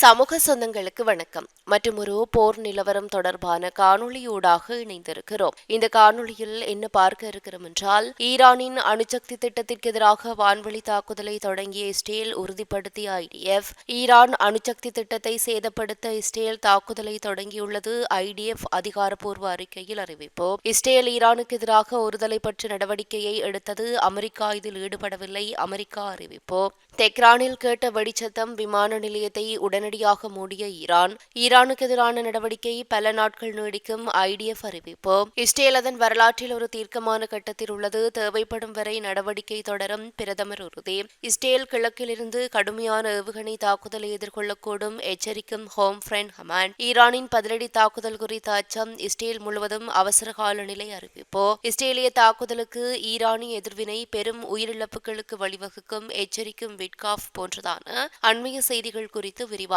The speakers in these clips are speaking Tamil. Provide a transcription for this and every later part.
சமூக சொந்தங்களுக்கு வணக்கம். மற்றும் ஒரு போர் நிலவரம் தொடர்பான காணொளியூடாக இணைந்திருக்கிறோம். இந்த காணொளியில் என்ன பார்க்க இருக்கிறோம் என்றால் ஈரானின் அணுசக்தி திட்டத்திற்கு எதிராக வான்வழி தாக்குதலை தொடங்கிய இஸ்ரேல் உறுதிப்படுத்திய ஐடிஎஃப். ஈரான் அணுசக்தி திட்டத்தை சேதப்படுத்த இஸ்ரேல் தாக்குதலை தொடங்கியுள்ளது ஐடிஎஃப் அதிகாரப்பூர்வ அறிக்கையில் அறிவிப்பு. இஸ்ரேல் ஈரானுக்கு எதிராக ஒருதலை பற்ற நடவடிக்கையை எடுத்தது அமெரிக்கா. இதில் ஈடுபடவில்லை அமெரிக்கா அறிவிப்பு. தெக்ரானில் கேட்ட வெடிச்சத்தம் விமான நிலையத்தை உடனடியாக மூடிய ஈரான் ஈரானுக்கு எதிரான நடவடிக்கை பல நாட்கள் நீடிக்கும் ஐடிஎஃப் அறிவிப்பு. இஸ்ரேல் அதன் வரலாற்றில் ஒரு தீர்க்கமான கட்டத்தில் உள்ளது. தேவைப்படும் வரை நடவடிக்கை தொடரும் பிரதமர் உறுதி. இஸ்ரேல் கிழக்கிலிருந்து கடுமையான ஏவுகணை தாக்குதலை எதிர்கொள்ளக்கூடும் எச்சரிக்கும் ஹோம் ஃப்ரெண்ட் ஹமான் ஈரானின் பதிலடி தாக்குதல் குறித்த அச்சம் இஸ்ரேல் முழுவதும் அவசர கால நிலை அறிவிப்பு. இஸ்ரேலிய தாக்குதலுக்கு ஈரானிய எதிர்வினை பெரும் உயிரிழப்புகளுக்கு வழிவகுக்கும் எச்சரிக்கும் விட்காஃப் போன்றதான அண்மைய செய்திகள் குறித்து விரிவாக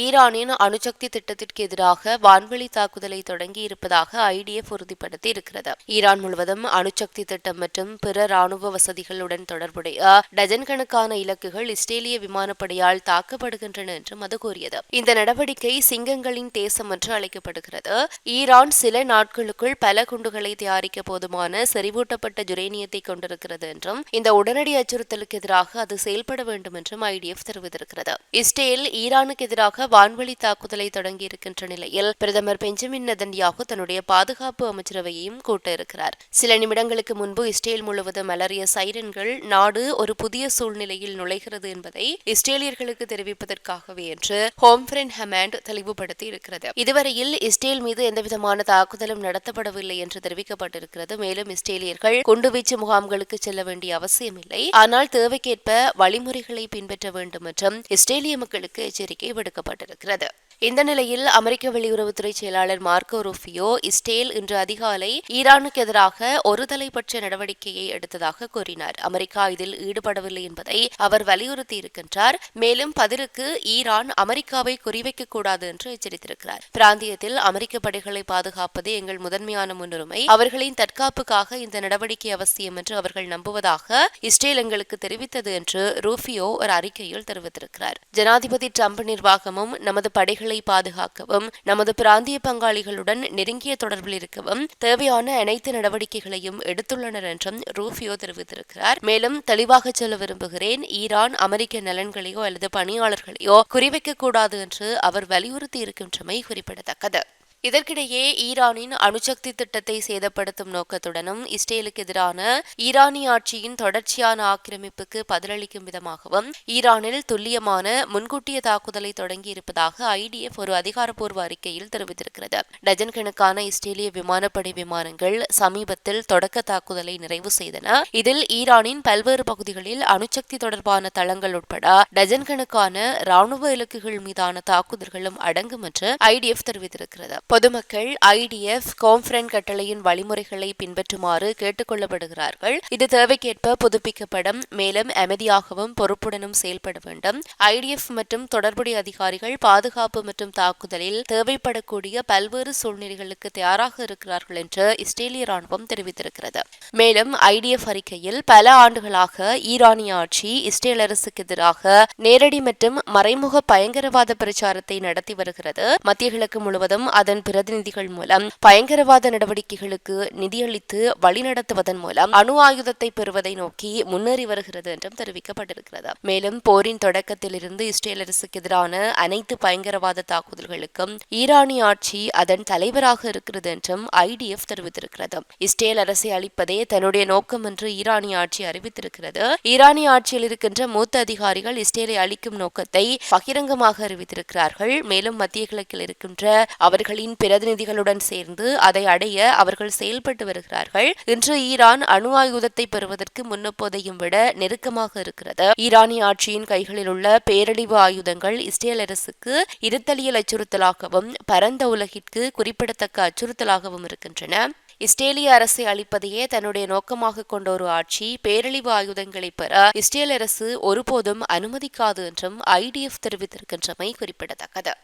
ஈரானின் அணுசக்தி திட்டத்திற்கு எதிராக வான்வெளி தாக்குதலை தொடங்கி இருப்பதாக ஐடிஎஃப் உறுதிப்படுத்தி இருக்கிறது. ஈரான் முழுவதும் அணுசக்தி திட்டம் மற்றும் பிற ராணுவ வசதிகளுடன் தொடர்புடைய டஜன் கணக்கான இலக்குகள் இஸ்ரேலிய விமானப்படையால் தாக்கப்படுகின்றன என்றும் அது கூறியது. இந்த நடவடிக்கை சிங்கங்களின் தேசம் என்று அழைக்கப்படுகிறது. ஈரான் சில நாட்களுக்குள் பல குண்டுகளை தயாரிக்க போதுமான செறிவூட்டப்பட்ட ஜுரேனியத்தை கொண்டிருக்கிறது என்றும் இந்த உடனடி அச்சுறுத்தலுக்கு எதிராக அது செயல்பட வேண்டும் என்றும் ஐடிஎஃப் தெரிவித்திருக்கிறது. இஸ்ரேல் ஈரானுக்கு எதிராக வான்வழி தாக்குதலை தொடங்கியிருக்கின்ற நிலையில் பிரதமர் பெஞ்சமின் நெதன்யாகு தன்னுடைய பாதுகாப்பு அமைச்சரவையையும் கூட்ட இருக்கிறார் சில நிமிடங்களுக்கு முன்பு இஸ்ரேல் முழுவதும் அலறிய சைரன்கள் நாடு ஒரு புதிய சூழ்நிலையில் நுழைகிறது என்பதை இஸ்ரேலியர்களுக்கு தெரிவிப்பதற்காகவே என்று ஹோம் ஃப்ரெண்ட் ஹமாண்ட் தெளிவுபடுத்தி இருக்கிறது. இதுவரையில் இஸ்ரேல் மீது எந்தவிதமான தாக்குதலும் நடத்தப்படவில்லை என்று தெரிவிக்கப்பட்டிருக்கிறது. மேலும் இஸ்ரேலியர்கள் குண்டுவீச்சு முகாம்களுக்கு செல்ல வேண்டிய அவசியமில்லை. ஆனால் தேவைக்கேற்ப வழிமுறைகளை பின்பற்ற வேண்டும் என்றும் இஸ்ரேலிய மக்களுக்கு எச்சரிக்கை விடுக்கப்பட்டது செய்யப்பட்டிருக்கிறது இந்த நிலையில் அமெரிக்க வெளியுறவுத்துறை செயலாளர் மார்க்கோ ரூபியோ இஸ்ரேல் இன்று அதிகாலை ஈரானுக்கு எதிராக ஒரு தலைப்பட்ச நடவடிக்கையை எடுத்ததாக கூறினார். அமெரிக்கா இதில் ஈடுபடவில்லை என்பதை அவர் வலியுறுத்தி இருக்கின்றார் மேலும் பதிலுக்கு ஈரான் அமெரிக்காவை குறிவைக்க கூடாது என்று எச்சரித்திருக்கிறார். பிராந்தியத்தில் அமெரிக்க படைகளை பாதுகாப்பது எங்கள் முதன்மையான முன்னுரிமை. அவர்களின் தற்காப்புக்காக இந்த நடவடிக்கை அவசியம் என்று அவர்கள் நம்புவதாக இஸ்ரேல் எங்களுக்கு தெரிவித்தது என்று ரூபியோ ஒரு அறிக்கையில் தெரிவித்திருக்கிறார். ஜனாதிபதி டிரம்ப் நிர்வாகமும் நமது படைகளை உரிமைகளை பாதுகாக்கவும் நமது பிராந்திய பங்காளிகளுடன் நெருங்கிய தொடர்பில் இருக்கவும் தேவையான அனைத்து நடவடிக்கைகளையும் எடுத்துள்ளனர் என்றும் ரூபியோ தெரிவித்திருக்கிறார். மேலும் தெளிவாக சொல்ல விரும்புகிறேன் ஈரான் அமெரிக்க நலன்களையோ அல்லது பணியாளர்களையோ குறிவைக்க கூடாது என்று அவர் வலியுறுத்தி இருக்கின்றமை குறிப்பிடத்தக்கது. இதற்கிடையே ஈரானின் அணுசக்தி திட்டத்தை சேதப்படுத்தும் நோக்கத்துடனும் இஸ்ரேலுக்கு எதிரான ஈரானிய ஆட்சியின் தொடர்ச்சியான ஆக்கிரமிப்புக்கு பதிலளிக்கும் விதமாகவும் ஈரானில் துல்லியமான முன்கூட்டிய தாக்குதலை தொடங்கி இருப்பதாக ஐடிஎஃப் ஒரு அதிகாரப்பூர்வ அறிக்கையில் தெரிவித்திருக்கிறது. டஜன் கணக்கான இஸ்ரேலிய விமானப்படை விமானங்கள் சமீபத்தில் தொடக்க தாக்குதலை நிறைவு செய்தன. இதில் ஈரானின் பல்வேறு பகுதிகளில் அணுசக்தி தொடர்பான தளங்கள் உட்பட டஜன் கணக்கான ராணுவ இலக்குகள் மீதான தாக்குதல்களும் அடங்கும் என்று ஐடிஎஃப் தெரிவித்திருக்கிறது. பொதுமக்கள் ஐடிஎஃப் கான்ஃபரன் கட்டளையின் வழிமுறைகளை பின்பற்றுமாறு கேட்டுக்கொள்ளப்படுகிறார்கள். இது தேவைக்கேற்ப புதுப்பிக்கப்படும் மேலும் அமைதியாகவும் பொறுப்புடனும் செயல்பட வேண்டும். ஐடிஎஃப் மற்றும் தொடர்புடைய அதிகாரிகள் பாதுகாப்பு மற்றும் தாக்குதலில் தேவைப்படக்கூடிய பல்வேறு சூழ்நிலைகளுக்கு தயாராக இருக்கிறார்கள் என்று இஸ்ரேலிய ராணுவம் தெரிவித்திருக்கிறது. மேலும் ஐடிஎஃப் அறிக்கையில் பல ஆண்டுகளாக ஈரானிய ஆட்சி இஸ்ரேல் அரசுக்கு எதிராக நேரடி மற்றும் மறைமுக பயங்கரவாத பிரச்சாரத்தை நடத்தி வருகிறது. மத்திய கிழக்கு முழுவதும் அதன் பிரதிநிதிகள் மூலம் பயங்கரவாத நடவடிக்கைகளுக்கு நிதியளித்து வழிநடத்துவதன் மூலம் அணு ஆயுதத்தை பெறுவதை நோக்கி முன்னேறி வருகிறது என்றும் தெரிவிக்கப்பட்டிருக்கிறது. மேலும் போரின் தொடக்கத்திலிருந்து இஸ்ரேல் அரசுக்கு எதிரான அனைத்து பயங்கரவாத தாக்குதல்களுக்கும் ஈரானிய ஆட்சி அதன் தலைவராக இருக்கிறது என்றும் ஐடிஎஃப் தெரிவித்திருக்கிறது. இஸ்ரேல் அரசை அளிப்பதே தன்னுடைய நோக்கம் என்று ஈரானிய ஆட்சி அறிவித்திருக்கிறது. ஈரானிய ஆட்சியில் இருக்கின்ற மூத்த அதிகாரிகள் இஸ்ரேலை அளிக்கும் நோக்கத்தை பகிரங்கமாக அறிவித்திருக்கிறார்கள். மேலும் மத்திய கிழக்கில் இருக்கின்ற அவர்களின் பிரதிநிதிகளுடன் சேர்ந்து அதை அடைய அவர்கள் செயல்பட்டு வருகிறார்கள். இன்று ஈரான் அணு ஆயுதத்தை பெறுவதற்கு முன்னப்போதையும் விட நெருக்கமாக இருக்கிறது. ஈரானிய ஆட்சியின் கைகளில் உள்ள பேரழிவு ஆயுதங்கள் இஸ்ரேல் அரசுக்கு இருத்தலியல் அச்சுறுத்தலாகவும் பரந்த உலகிற்கு குறிப்பிடத்தக்க அச்சுறுத்தலாகவும் இருக்கின்றன. இஸ்ரேலிய அரசை அளிப்பதையே தன்னுடைய நோக்கமாக கொண்ட ஒரு ஆட்சி பேரழிவு ஆயுதங்களை பெற இஸ்ரேல் அரசு ஒருபோதும் அனுமதிக்காது என்றும் ஐடிஎஃப் தெரிவித்திருக்கின்றமை குறிப்பிடத்தக்கது.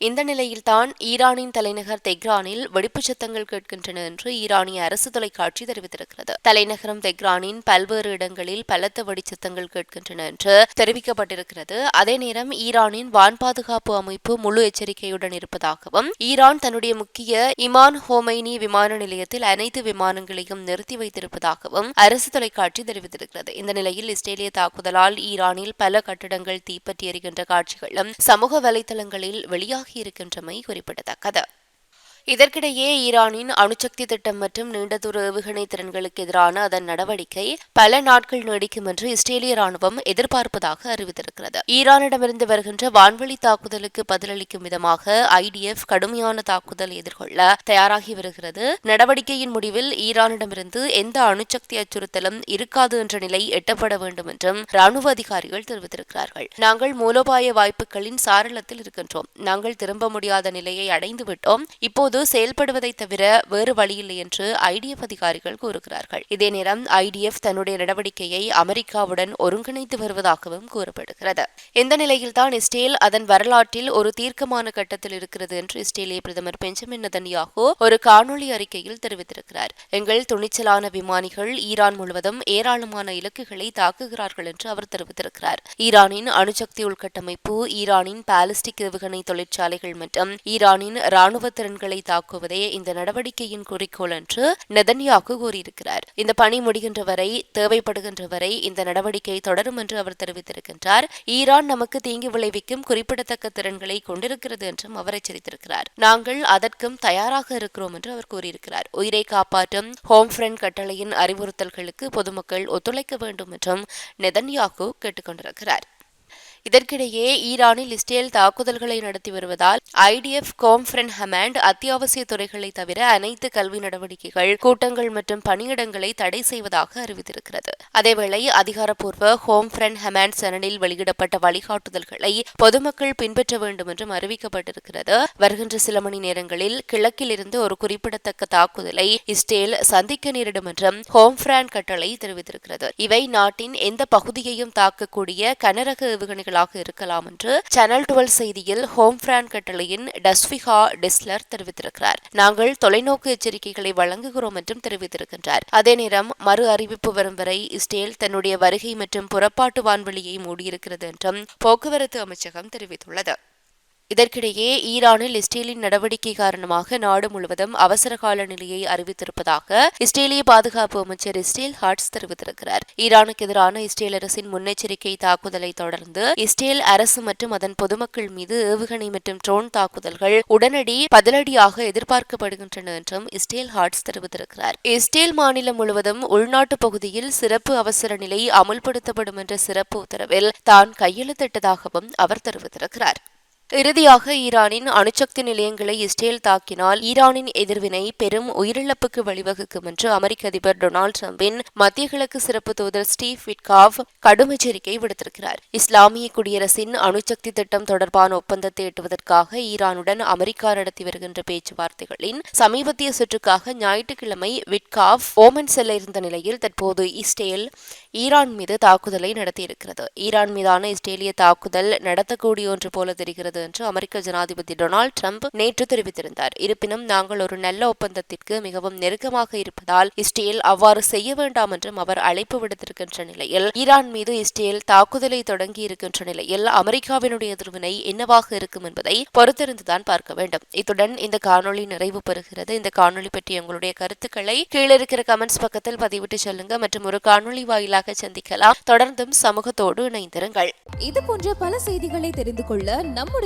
இந்த நிலையில்தான் ஈரானின் தலைநகர் தெஹ்ரானில் வெடிப்புச் சத்தங்கள் கேட்கின்றன என்று ஈரானிய அரசு தொலைக்காட்சி தெரிவித்திருக்கிறது. தலைநகரம் தெஹ்ரானின் பல்வேறு இடங்களில் பலத்த வெடிச்சத்தங்கள் கேட்கின்றன என்று தெரிவிக்கப்பட்டிருக்கிறது. அதே நேரம் ஈரானின் வான் பாதுகாப்பு அமைப்பு முழு எச்சரிக்கையுடன் இருப்பதாகவும் ஈரான் தன்னுடைய முக்கிய இமான் ஹோமைனி விமான நிலையத்தில் அனைத்து விமானங்களையும் நிறுத்தி வைத்திருப்பதாகவும் அரசு தொலைக்காட்சி தெரிவித்திருக்கிறது. இந்த நிலையில் இஸ்ரேலிய தாக்குதலால் ஈரானில் பல கட்டிடங்கள் தீப்பற்றி எரிகின்ற காட்சிகளும் சமூக வலைதளங்களில் வெளியாக இருக்கின்றமை குறிப்பிடத்தக்கது. இதற்கிடையே ஈரானின் அணுசக்தி திட்டம் மற்றும் நீண்டதூர ஏவுகணை திறன்களுக்கு எதிரான அதன் நடவடிக்கை பல நாட்கள் நீடிக்கும் என்று இஸ்ரேலிய ராணுவம் எதிர்பார்ப்பதாக அறிவித்திருக்கிறது. ஈரானிடமிருந்து வருகின்ற வான்வழி தாக்குதலுக்கு பதிலளிக்கும் விதமாக ஐடிஎஃப் கடுமையான தாக்குதல் எதிர்கொள்ள தயாராகி வருகிறது. நடவடிக்கையின் முடிவில் ஈரானிடமிருந்து எந்த அணுசக்தி அச்சுறுத்தலும் இருக்காது என்ற நிலை எட்டப்பட வேண்டும் என்றும் ராணுவ அதிகாரிகள் தெரிவித்திருக்கிறார்கள். நாங்கள் மூலோபாய வாய்ப்புகளின் சாரளத்தில் இருக்கின்றோம். நாங்கள் திரும்ப முடியாத நிலையை அடைந்துவிட்டோம். இப்போது போது செயல்படுவதை தவிர வேறு வழியில்லை என்று ஐடிஎஃப் அதிகாரிகள் கூறுகிறார்கள். இதே நேரம் ஐடிஎஃப் தன்னுடைய நடவடிக்கையை அமெரிக்காவுடன் ஒருங்கிணைத்து வருவதாகவும் கூறப்படுகிறது. இந்த நிலையில்தான் இஸ்ரேல் அதன் வரலாற்றில் ஒரு தீர்க்கமான கட்டத்தில் இருக்கிறது என்று இஸ்ரேலிய பிரதமர் பெஞ்சமின் நதன்யாகு ஒரு காணொலி அறிக்கையில் தெரிவித்திருக்கிறார். எங்கள் துணிச்சலான விமானிகள் ஈரான் முழுவதும் ஏராளமான இலக்குகளை தாக்குகிறார்கள் என்று அவர் தெரிவித்திருக்கிறார். ஈரானின் அணுசக்தி உள்கட்டமைப்பு ஈரானின் பாலிஸ்டிக் ஏவுகணை தொழிற்சாலைகள் மற்றும் ஈரானின் ராணுவ திறன்களை தாக்குவதே இந்த நடவடிக்கையின் குறிக்கோள் என்று நெதன்யாகு கூறியிருக்கிறார். இந்த பணி முடிகின்ற வரை தேவைப்படுகின்ற வரை இந்த நடவடிக்கை தொடரும் என்று அவர் தெரிவித்திருக்கின்றார். ஈரான் நமக்கு தீங்கு விளைவிக்கும் குறிப்பிடத்தக்க திறன்களை கொண்டிருக்கிறது என்றும் அவர் எச்சரித்திருக்கிறார். நாங்கள் அதற்கும் தயாராக இருக்கிறோம் என்று அவர் கூறியிருக்கிறார். உயிரை காப்பாற்றும் ஹோம் ஃப்ரண்ட் கட்டளையின் அறிவுறுத்தல்களுக்கு பொதுமக்கள் ஒத்துழைக்க வேண்டும் என்றும் நெதன்யாகு கேட்டுக்கொண்டிருக்கிறார். இதற்கிடையே ஈரானில் இஸ்ரேல் தாக்குதல்களை நடத்தி வருவதால் ஐடிஎஃப் கோம்ஃப்ரன் ஹமாண்ட் அத்தியாவசிய துறைகளை தவிர அனைத்து கல்வி நடவடிக்கைகள் கூட்டங்கள் மற்றும் பணியிடங்களை தடை செய்வதாக அறிவித்திருக்கிறது. அதேவேளை அதிகாரப்பூர்வ ஹோம் ஹமாண்ட் சேனலில் வெளியிடப்பட்ட வழிகாட்டுதல்களை பொதுமக்கள் பின்பற்ற வேண்டும் என்றும் அறிவிக்கப்பட்டிருக்கிறது. வருகின்ற சில மணி நேரங்களில் கிழக்கில் இருந்து ஒரு குறிப்பிடத்தக்க தாக்குதலை இஸ்ரேல் சந்திக்க நேரிடும் என்றும் ஹோம் கட்டளை தெரிவித்திருக்கிறது. இவை நாட்டின் எந்த பகுதியையும் தாக்கக்கூடிய கனரக ஏவுகணைகள் செய்திகளாக இருக்கலாம் என்று சேனல் டுவெல் செய்தியில் ஹோம் பிரான் கட்டளையின் டஸ்விகா டெஸ்லர் தெரிவித்திருக்கிறார். நாங்கள் தொலைநோக்கு எச்சரிக்கைகளை வழங்குகிறோம் என்றும் தெரிவித்திருக்கின்றார். அதே நேரம் மறு அறிவிப்பு வரும் வரை இஸ்ரேல் தன்னுடைய வருகை மற்றும் புறப்பாட்டு வான்வெளியை மூடியிருக்கிறது என்றும் போக்குவரத்து அமைச்சகம் தெரிவித்துள்ளது. இதற்கிடையே ஈரானில் இஸ்ரேலின் நடவடிக்கை காரணமாக நாடு முழுவதும் அவசரகால நிலையை அறிவித்திருப்பதாக இஸ்ரேலிய பாதுகாப்பு அமைச்சர் இஸ்ரேல் ஹார்ட்ஸ் தெரிவித்திருக்கிறார். ஈரானுக்கு எதிரான இஸ்ரேல் அரசின் முன்னெச்சரிக்கை தாக்குதலை தொடர்ந்து இஸ்ரேல் அரசு மற்றும் அதன் பொதுமக்கள் மீது ஏவுகணை மற்றும் ட்ரோன் தாக்குதல்கள் உடனடி பதிலடியாக எதிர்பார்க்கப்படுகின்றன என்றும் இஸ்ரேல் ஹார்ட்ஸ் தெரிவித்திருக்கிறார். இஸ்ரேல் மாநிலம் முழுவதும் உள்நாட்டு பகுதியில் சிறப்பு அவசர நிலை அமுல்படுத்தப்படும் என்ற சிறப்பு உத்தரவில் தான் கையெழுத்திட்டதாகவும் அவர் தெரிவித்திருக்கிறார். இறுதியாக ஈரானின் அணுசக்தி நிலையங்களை இஸ்ரேல் தாக்கினால் ஈரானின் எதிர்வினை பெரும் உயிரிழப்புக்கு வழிவகுக்கும் என்று அமெரிக்க அதிபர் டொனால்டு டிரம்பின் மத்திய கிழக்கு சிறப்பு தூதர் ஸ்டீவ் விட்காவ் கடும் எச்சரிக்கை விடுத்திருக்கிறார். இஸ்லாமிய குடியரசின் அணுசக்தி திட்டம் தொடர்பான ஒப்பந்தத்தை எட்டுவதற்காக ஈரானுடன் அமெரிக்கா நடத்தி வருகின்ற பேச்சுவார்த்தைகளின் சமீபத்திய சுற்றுக்காக ஞாயிற்றுக்கிழமை விட்காவ் ஓமன் செல்ல இருந்த நிலையில் தற்போது இஸ்ரேல் ஈரான் மீது தாக்குதலை நடத்தியிருக்கிறது. ஈரான் மீதான இஸ்ரேலிய தாக்குதல் நடத்தக்கூடிய ஒன்று போல தெரிகிறது. என்று அமெரிக்க ஜனாதிபதி டொனால்டு ட்ரம்ப் நேற்று தெரிவித்திருந்தார். இருப்பினும் நாங்கள் ஒரு நல்ல ஒப்பந்தத்திற்கு மிகவும் நெருக்கமாக இருப்பதால் இஸ்ரேல் அவ்வாறு செய்ய வேண்டாம் என்றும் அவர் அழைப்பு விடுத்திருக்கின்ற நிலையில் ஈரான் மீது இஸ்ரேல் தாக்குதலை தொடங்கி இருக்கின்ற நிலையில் அமெரிக்காவினுடைய எதிர்வினை என்னவாக இருக்கும் என்பதை பொறுத்திருந்துதான் பார்க்க வேண்டும். இத்துடன் இந்த காணொலி நிறைவு பெறுகிறது. இந்த காணொலி பற்றி உங்களுடைய கருத்துக்களை கீழே இருக்கிற கமெண்ட்ஸ் பக்கத்தில் பதிவிட்டு சொல்லுங்க. மற்றும் ஒரு காணொலி வாயிலாக சந்திக்கலாம். தொடர்ந்தும் சமூகத்தோடு இணைந்திருங்கள். இது போன்ற பல செய்திகளை தெரிந்து கொள்ள நம்முடைய